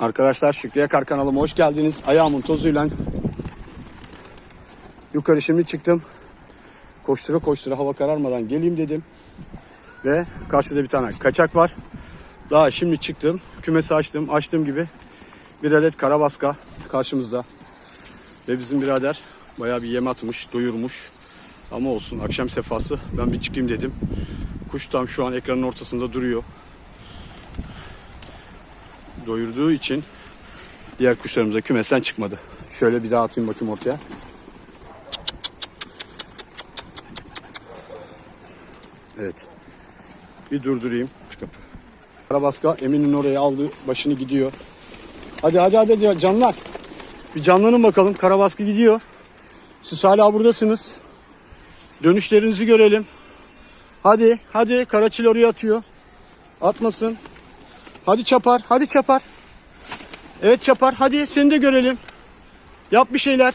Arkadaşlar Şükriye Kar kanalıma hoş geldiniz. Ayağımın tozuyla yukarı şimdi çıktım. Koştura koştura hava kararmadan geleyim dedim. Ve karşıda bir tane kaçak var. Daha şimdi çıktım. Kümesi açtım. Açtığım gibi bir adet karabaska karşımızda. Ve bizim birader bayağı bir yem atmış, doyurmuş. Ama olsun akşam sefası ben bir çıkayım dedim. Kuş tam şu an ekranın ortasında duruyor. Doyurduğu için diğer kuşlarımıza kümesten çıkmadı. Şöyle bir daha atayım bakayım ortaya. Evet. Bir durdurayım. Kapı. Karabaska Emin'in oraya aldı. Başını gidiyor. Hadi hadi hadi canlar. Bir canlanın bakalım. Karabaskı gidiyor. Siz hala buradasınız. Dönüşlerinizi görelim. Hadi hadi Karaçil oraya atıyor. Atmasın. Hadi çapar. Hadi çapar. Evet çapar. Hadi seni de görelim. Yap bir şeyler.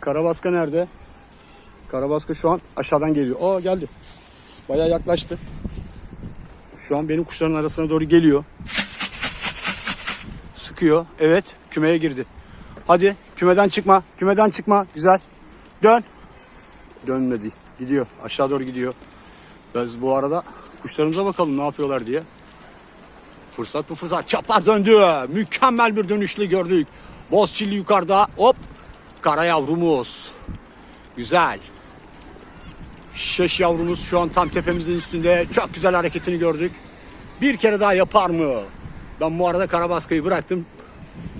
Karabaska nerede? Karabaska şu an aşağıdan geliyor. Aa geldi. Bayağı yaklaştı. Şu an benim kuşların arasına doğru geliyor. Sıkıyor. Evet kümeye girdi. Hadi kümeden çıkma. Kümeden çıkma. Güzel. Dön. Dönmedi. Gidiyor. Aşağı doğru gidiyor. Biz bu arada kuşlarımıza bakalım ne yapıyorlar diye. Fırsat bu fırsat. Çapar döndü. Mükemmel bir dönüşlü gördük. Boz çilli yukarıda. Hop. Kara yavrumuz. Güzel. Şeş yavrumuz şu an tam tepemizin üstünde. Çok güzel hareketini gördük. Bir kere daha yapar mı? Ben bu arada karabaskayı bıraktım.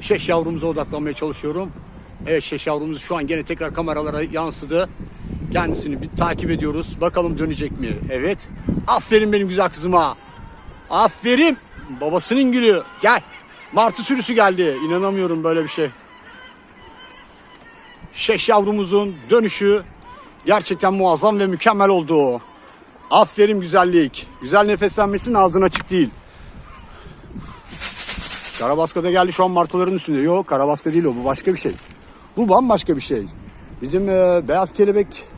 Şeş yavrumuza odaklanmaya çalışıyorum. Evet şeş yavrumuz şu an gene tekrar kameralara yansıdı. Kendisini bir takip ediyoruz. Bakalım dönecek mi? Evet. Aferin benim güzel kızıma. Aferin. Babasının gülü. Gel. Martı sürüsü geldi. İnanamıyorum böyle bir şey. Şeş yavrumuzun dönüşü gerçekten muazzam ve mükemmel oldu. Aferin güzellik. Güzel nefeslenmesin ağzın açık değil. Karabaska da geldi şu an martıların üstünde. Yok karabaska değil o bu başka bir şey. Bu bambaşka bir şey. Bizim e, beyaz kelebek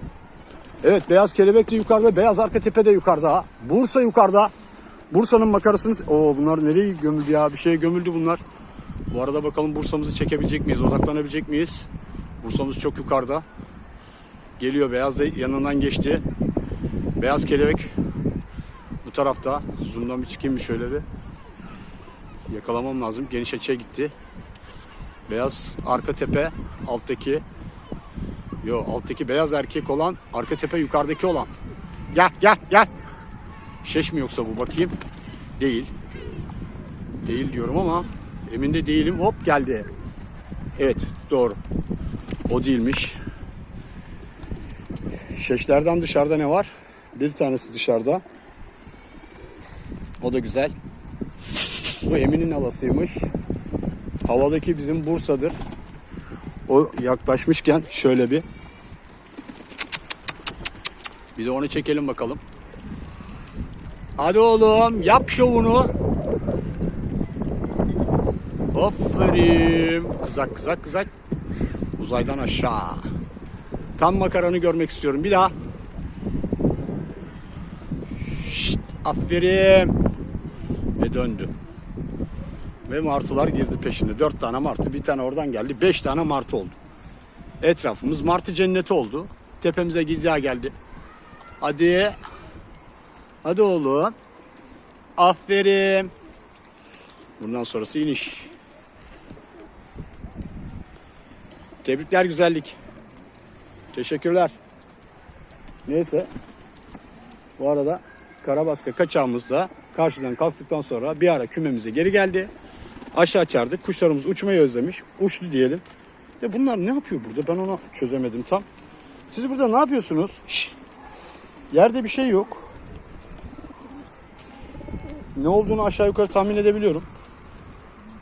Evet beyaz kelebek de yukarıda, beyaz arka tepe de yukarıda. Bursa yukarıda. Bursa'nın makarasını... Oo bunlar nereye gömüldü ya? Bir şeye gömüldü bunlar. Bu arada bakalım Bursa'mızı çekebilecek miyiz? Odaklanabilecek miyiz? Bursa'mız çok yukarıda. Geliyor beyaz da yanından geçti. Beyaz kelebek bu tarafta. Zoom'dan bir çıkayım bir şöyle bir. Yakalamam lazım. Geniş açıya gitti. Beyaz arka tepe alttaki Yo alttaki beyaz erkek olan arka tepe yukarıdaki olan. Gel gel gel. Şeş mi yoksa bu bakayım. Değil. Değil diyorum ama emin de değilim. Hop geldi. Evet doğru. O değilmiş. Şeşlerden dışarıda ne var? Bir tanesi dışarıda. O da güzel. Bu Emin'in alasıymış. Havadaki bizim Bursa'dır. O yaklaşmışken şöyle bir bir de onu çekelim bakalım. Hadi oğlum yap şovunu. Aferin. Kızak kızak kızak. Uzaydan aşağı. Tam makaranı görmek istiyorum. Bir daha. Şşt, aferin. Ve döndü. Ve martılar girdi peşinde. Dört tane martı, bir tane oradan geldi. Beş tane martı oldu. Etrafımız martı cenneti oldu. Tepemize daha geldi. Hadi. Hadi oğlum. Aferin. Bundan sonrası iniş. Tebrikler güzellik. Teşekkürler. Neyse. Bu arada Karabaska kaçağımız da karşıdan kalktıktan sonra bir ara kümemize geri geldi. Aşağı çağırdık. Kuşlarımız uçmayı özlemiş. Uçtu diyelim. De bunlar ne yapıyor burada? Ben onu çözemedim tam. Siz burada ne yapıyorsunuz? Şşş. Yerde bir şey yok. Ne olduğunu aşağı yukarı tahmin edebiliyorum.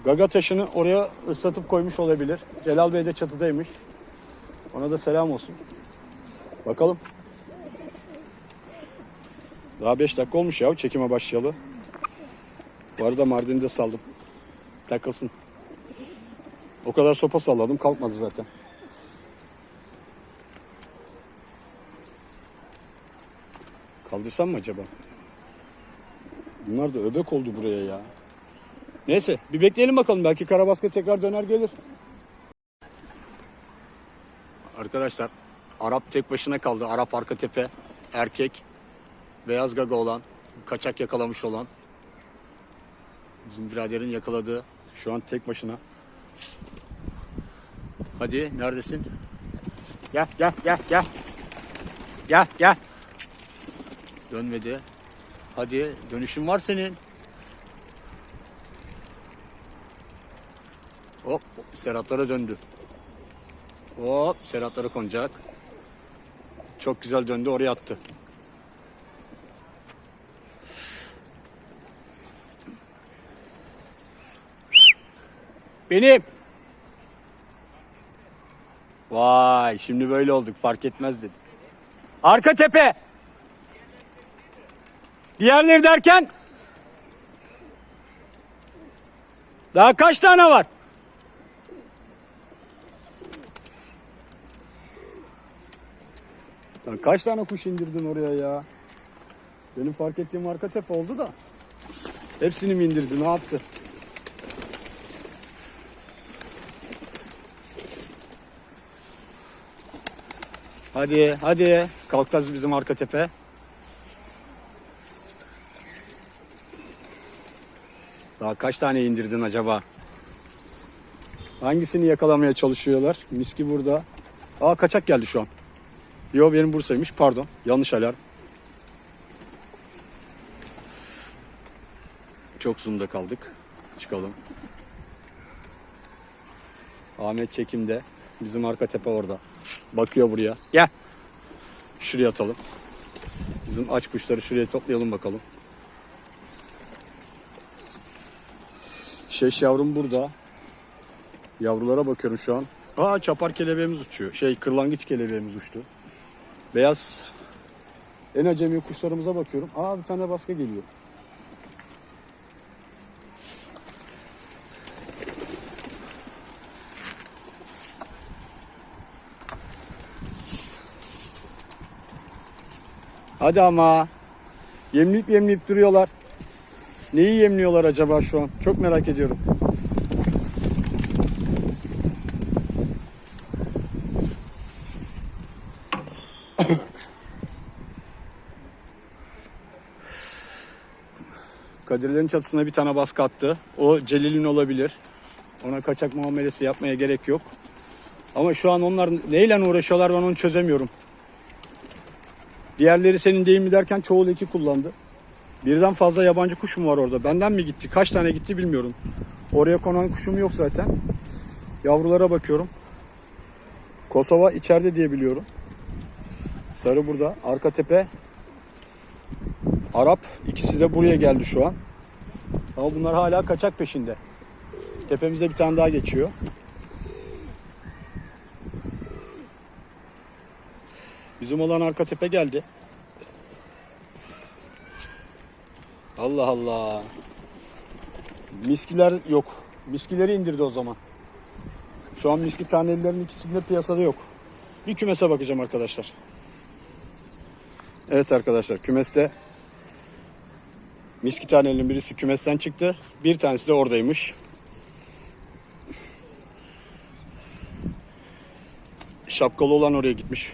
Gaga taşını oraya ıslatıp koymuş olabilir. Celal Bey de çatıdaymış. Ona da selam olsun. Bakalım. Daha 5 dakika olmuş ya çekime başlayalı. Bu arada Mardin'i de saldım. Takılsın. O kadar sopa salladım kalkmadı zaten. Kaldırsam mı acaba? Bunlar da öbek oldu buraya ya. Neyse bir bekleyelim bakalım. Belki Karabaskı tekrar döner gelir. Arkadaşlar Arap tek başına kaldı. Arap arka tepe erkek beyaz gaga olan kaçak yakalamış olan bizim biraderin yakaladığı şu an tek başına. Hadi neredesin? Gel gel gel gel. Gel gel. Dönmedi. Hadi dönüşün var senin. Hop Serhatlara döndü. Hop Serhatlara konacak. Çok güzel döndü oraya attı. Benim. Vay şimdi böyle olduk fark etmez dedim. Arka tepe. Diğerleri derken daha kaç tane var? Lan kaç tane kuş indirdin oraya ya? Benim fark ettiğim arka tepe oldu da. Hepsini mi indirdi? Ne yaptı? Hadi, hadi. Kalktaz bizim arka tepe. Daha kaç tane indirdin acaba? Hangisini yakalamaya çalışıyorlar? Miski burada. Aa kaçak geldi şu an. Yo benim Bursa'ymış pardon. Yanlış alarm. Çok zoom'da kaldık. Çıkalım. Ahmet çekimde. Bizim arka tepe orada. Bakıyor buraya. Gel. Şuraya atalım. Bizim aç kuşları şuraya toplayalım bakalım. Şeş yavrum burada. Yavrulara bakıyorum şu an. Aa çapar kelebeğimiz uçuyor. Şey kırlangıç kelebeğimiz uçtu. Beyaz en acemi kuşlarımıza bakıyorum. Aa bir tane baska geliyor. Hadi ama. Yemleyip yemleyip duruyorlar. Neyi yemliyorlar acaba şu an? Çok merak ediyorum. Kadirlerin çatısına bir tane baskı attı. O Celil'in olabilir. Ona kaçak muamelesi yapmaya gerek yok. Ama şu an onlar neyle uğraşıyorlar ben onu çözemiyorum. Diğerleri senin değil mi derken çoğu leki kullandı. Birden fazla yabancı kuş mu var orada? Benden mi gitti? Kaç tane gitti bilmiyorum. Oraya konan kuşum yok zaten. Yavrulara bakıyorum. Kosova içeride diye biliyorum. Sarı burada. Arka tepe. Arap. ikisi de buraya geldi şu an. Ama bunlar hala kaçak peşinde. Tepemize bir tane daha geçiyor. Bizim olan arka tepe geldi. Allah Allah. Miskiler yok. Miskileri indirdi o zaman. Şu an miski tanelilerin ikisinde piyasada yok. Bir kümese bakacağım arkadaşlar. Evet arkadaşlar kümeste miski tanelinin birisi kümesten çıktı. Bir tanesi de oradaymış. Şapkalı olan oraya gitmiş.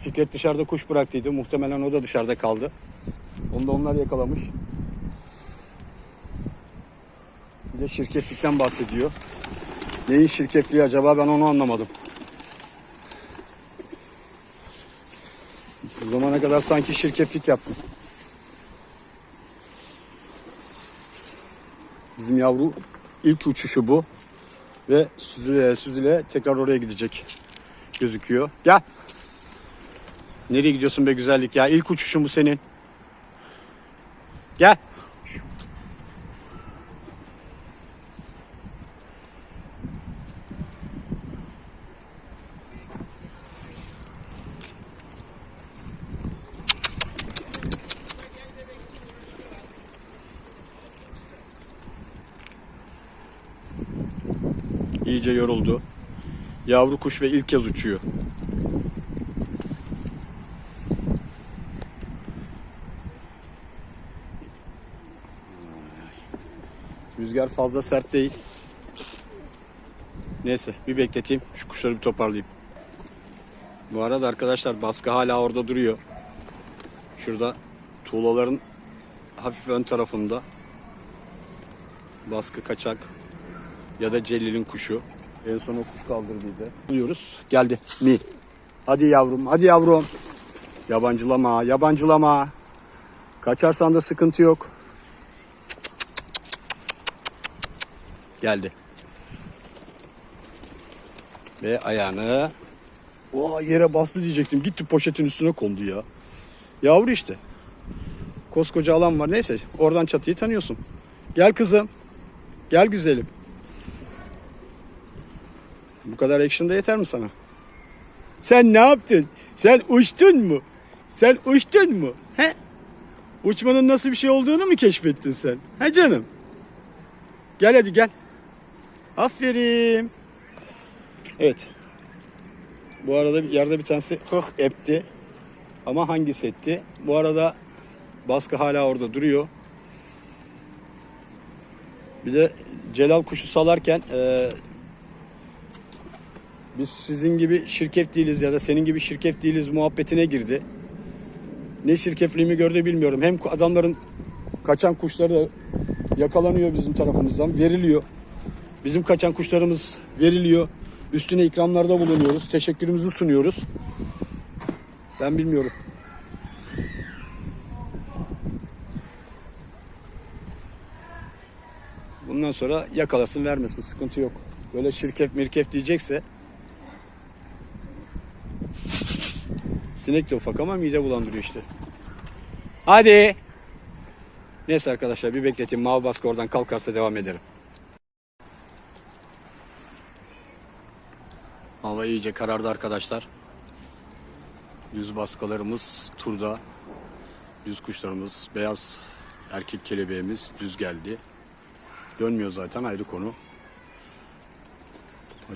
Fikret dışarıda kuş bıraktıydı. Muhtemelen o da dışarıda kaldı. Onu da onlar yakalamış. Bir de şirketlikten bahsediyor. Neyin şirketliği acaba ben onu anlamadım. Bu zamana kadar sanki şirketlik yaptım. Bizim yavru ilk uçuşu bu. Ve süzüle, süzüle tekrar oraya gidecek gözüküyor. Gel. Nereye gidiyorsun be güzellik ya? İlk uçuşun bu senin. Gel. İyice yoruldu. Yavru kuş ve ilk kez uçuyor. Rüzgar fazla sert değil. Neyse bir bekleteyim. Şu kuşları bir toparlayayım. Bu arada arkadaşlar baskı hala orada duruyor. Şurada tuğlaların hafif ön tarafında baskı kaçak ya da Celil'in kuşu. En son o kuş kaldırdıydı. Buluyoruz. Geldi. Mi. Hadi yavrum, hadi yavrum. Yabancılama, yabancılama. Kaçarsan da sıkıntı yok. Geldi. Ve ayağını o yere bastı diyecektim. Gitti poşetin üstüne kondu ya. Yavru işte. Koskoca alan var. Neyse oradan çatıyı tanıyorsun. Gel kızım. Gel güzelim. Bu kadar action da yeter mi sana? Sen ne yaptın? Sen uçtun mu? Sen uçtun mu? He? Uçmanın nasıl bir şey olduğunu mu keşfettin sen? He canım? Gel hadi gel. Aferin. Evet. Bu arada yerde bir tanesi hıh etti. Ama hangisi etti? Bu arada baskı hala orada duruyor. Bir de Celal kuşu salarken e, biz sizin gibi şirket değiliz ya da senin gibi şirket değiliz muhabbetine girdi. Ne şirketliğimi gördü bilmiyorum. Hem adamların kaçan kuşları da yakalanıyor bizim tarafımızdan, veriliyor. Bizim kaçan kuşlarımız veriliyor. Üstüne ikramlarda bulunuyoruz. Teşekkürümüzü sunuyoruz. Ben bilmiyorum. Bundan sonra yakalasın vermesin sıkıntı yok. Böyle şirket mirkef diyecekse sinek de ufak ama mide bulandırıyor işte. Hadi. Neyse arkadaşlar bir bekleteyim. Mavi baskı oradan kalkarsa devam ederim. Hava iyice karardı arkadaşlar. Düz baskalarımız turda. Düz kuşlarımız, beyaz erkek kelebeğimiz düz geldi. Dönmüyor zaten ayrı konu.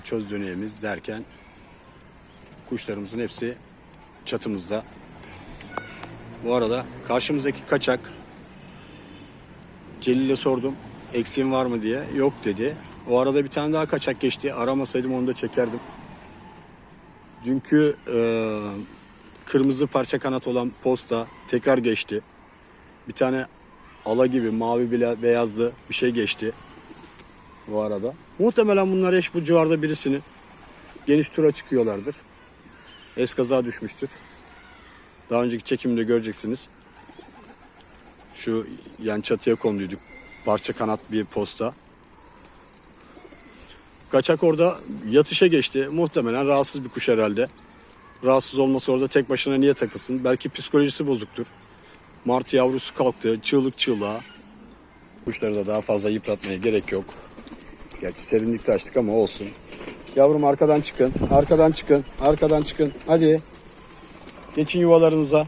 Çöz döneğimiz derken kuşlarımızın hepsi çatımızda. Bu arada karşımızdaki kaçak Celil'e sordum eksiğin var mı diye. Yok dedi. O arada bir tane daha kaçak geçti. Aramasaydım onu da çekerdim. Dünkü e, kırmızı parça kanat olan posta tekrar geçti. Bir tane ala gibi mavi bile beyazlı bir şey geçti bu arada. Muhtemelen bunlar eş bu civarda birisini geniş tura çıkıyorlardır. Eskaza düşmüştür. Daha önceki çekimde göreceksiniz. Şu yan çatıya konduyduk. Parça kanat bir posta. Kaçak orada yatışa geçti. Muhtemelen rahatsız bir kuş herhalde. Rahatsız olması orada tek başına niye takılsın? Belki psikolojisi bozuktur. Martı yavrusu kalktı. Çığlık çığlığa. Kuşları da daha fazla yıpratmaya gerek yok. Gerçi serinlikte açtık ama olsun. Yavrum arkadan çıkın. Arkadan çıkın. Arkadan çıkın. Hadi. Geçin yuvalarınıza.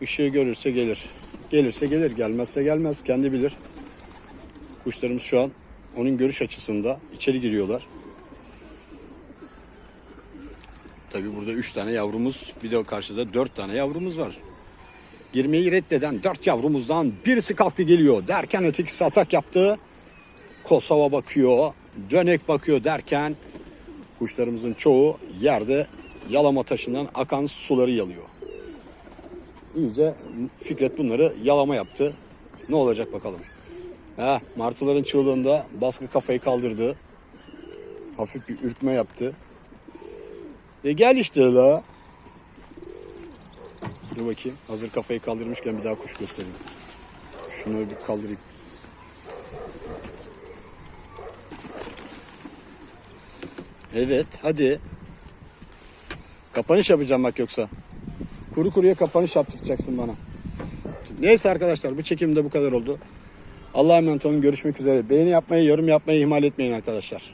Işığı görürse gelir. Gelirse gelir. Gelmezse gelmez. Kendi bilir. Kuşlarımız şu an onun görüş açısında içeri giriyorlar. Tabi burada 3 tane yavrumuz bir de o karşıda 4 tane yavrumuz var. Girmeyi reddeden 4 yavrumuzdan birisi kalktı geliyor derken ötekisi atak yaptı. Kosova bakıyor, dönek bakıyor derken kuşlarımızın çoğu yerde yalama taşından akan suları yalıyor. İyice Fikret bunları yalama yaptı. Ne olacak bakalım. Ha, martıların çığlığında baskı kafayı kaldırdı. Hafif bir ürkme yaptı. E gel işte la. Dur bakayım. Hazır kafayı kaldırmışken bir daha kuş göstereyim. Şunu bir kaldırayım. Evet hadi. Kapanış yapacağım bak yoksa. Kuru kuruya kapanış yaptıracaksın bana. Neyse arkadaşlar bu çekimde bu kadar oldu. Allah'a emanet olun. Görüşmek üzere. Beğeni yapmayı, yorum yapmayı ihmal etmeyin arkadaşlar.